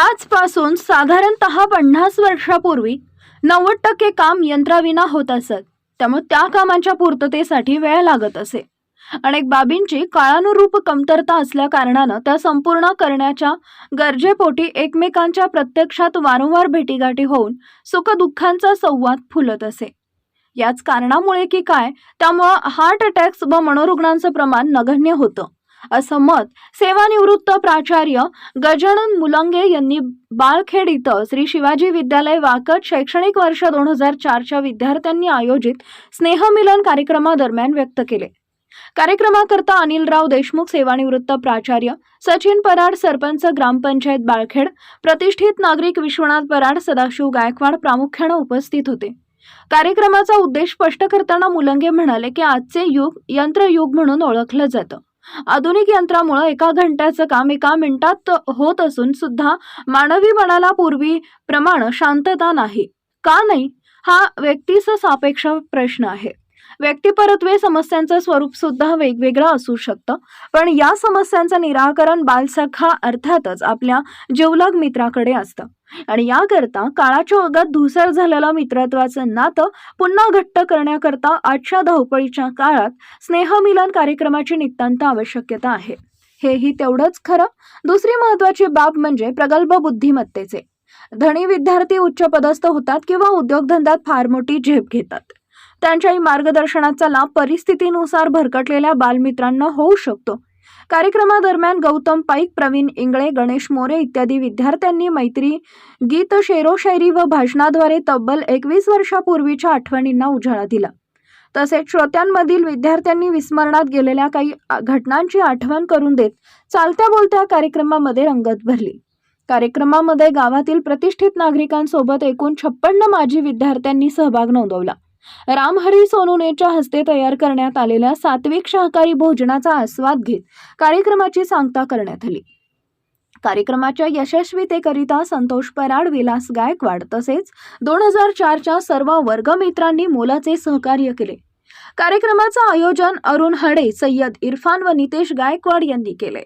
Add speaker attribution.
Speaker 1: आजपासून साधारणतः पन्नास वर्षापूर्वी नव्वद टक्के काम यंत्राविना होत असत. त्यामुळे त्या कामांच्या पूर्ततेसाठी वेळ लागत असे. अनेक बाबींची काळानुरूप कमतरता असल्या कारणानं त्या संपूर्ण करण्याच्या गरजेपोटी एकमेकांच्या प्रत्यक्षात वारंवार भेटीगाठी होऊन सुखदुःखांचा संवाद फुलत असे. याच कारणामुळे की काय? त्यामुळं हार्ट अटॅक्स व मनोरुग्णांचं प्रमाण नगण्य होतं. असं मत सेवानिवृत्त प्राचार्य गजानन मुलंगे यांनी बाळखेड इथं श्री शिवाजी विद्यालय वाकट शैक्षणिक वर्ष दोन हजार चारच्या विद्यार्थ्यांनी आयोजित स्नेहमिलन कार्यक्रमादरम्यान व्यक्त केले. कार्यक्रमाकरता अनिलराव देशमुख सेवानिवृत्त प्राचार्य सचिन पराड सरपंच ग्रामपंचायत बाळखेड प्रतिष्ठित नागरिक विश्वनाथ पराड सदाशिव गायकवाड प्रामुख्यानं उपस्थित होते. कार्यक्रमाचा उद्देश स्पष्ट करताना मुलंगे म्हणाले की आजचे युग यंत्रयुग म्हणून ओळखलं जातं. आधुनिक यंत्रामुळे एका घंट्याचं काम एका मिनिटात होत असून सुद्धा मानवी मनाला पूर्वी प्रमाण शांतता नाही. का नाही? हा व्यक्तीचा सापेक्ष प्रश्न आहे. व्यक्तिपरत्वे समस्यांचं स्वरूप सुद्धा वेगवेगळं असू शकतं. पण या समस्यांचं निराकरण बालसखा अर्थातच आपल्या जीवलग मित्राकडे असतं. आणि याकरता काळाच्या ओघात धुसर झालेलं मित्रत्वाचं नातं पुन्हा घट्ट करण्याकरता आजच्या धावपळीच्या काळात स्नेहमिलन कार्यक्रमाची नितांत आवश्यकता आहे. हेही तेवढंच खरं. दुसरी महत्वाची बाब म्हणजे प्रगल्भ बुद्धिमत्तेचे. धनी विद्यार्थी उच्च पदस्थ होतात किंवा उद्योगधंद्यात फार मोठी झेप घेतात. त्यांच्याही मार्गदर्शनाचा लाभ परिस्थितीनुसार भरकटलेल्या बालमित्रांना होऊ शकतो. कार्यक्रमादरम्यान गौतम पाईक प्रवीण इंगळे गणेश मोरे इत्यादी विद्यार्थ्यांनी मैत्री गीत शेरोशायरी व भाषणाद्वारे तब्बल एकवीस वर्षापूर्वीच्या आठवणींना उजाळा दिला. तसेच श्रोत्यांमधील विद्यार्थ्यांनी विस्मरणात गेलेल्या काही घटनांची आठवण करून देत चालत्या बोलत्या कार्यक्रमामध्ये रंगत भरली. कार्यक्रमामध्ये गावातील प्रतिष्ठित नागरिकांसोबत एकूण छप्पन्न माजी विद्यार्थ्यांनी सहभाग नोंदवला. रामहरी सोनुनेच्या हस्ते तयार करण्यात आलेल्या सात्विक शाकाहारी भोजनाचा आस्वाद घेत कार्यक्रमाची सांगता करण्यात आली. कार्यक्रमाच्या यशस्वीतेकरिता संतोष पराड विलास गायकवाड तसेच दोन हजार चारच्या सर्व वर्गमित्रांनी मोलाचे सहकार्य केले. कार्यक्रमाचं आयोजन अरुण हडे सय्यद इरफान व नितेश गायकवाड यांनी केले.